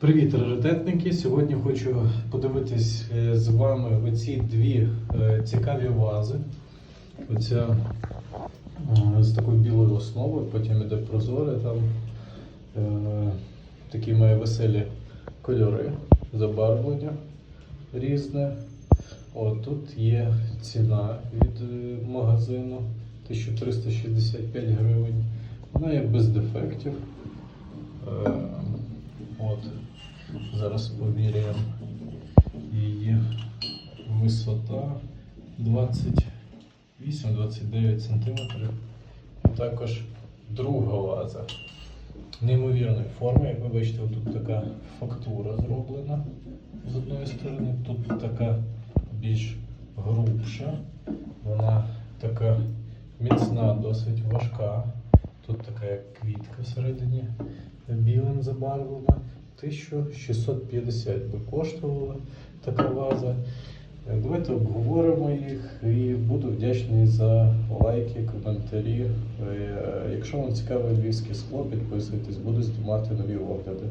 Привіт, раритетники! Сьогодні хочу подивитись е, з вами оці дві е, цікаві вази. Оця е, з такою білою основою, потім іде прозоре там. Такі має веселі кольори, забарвлення різне. От тут є ціна від магазину 1365 гривень. Вона є без дефектів. Зараз поміряємо її висота 28-29 см. І також друга ваза. Неймовірної форми, як ви бачите, тут така фактура зроблена з одної сторони, тут така більш грубша, вона така міцна, досить важка. Тут така як квітка всередині білим забарвлена. 1650 би коштувала така ваза. Е, Давайте обговоримо їх і буду вдячний за лайки, коментарі. Е, Якщо вам цікаве львівське скло, підписуйтесь, буду знімати нові огляди.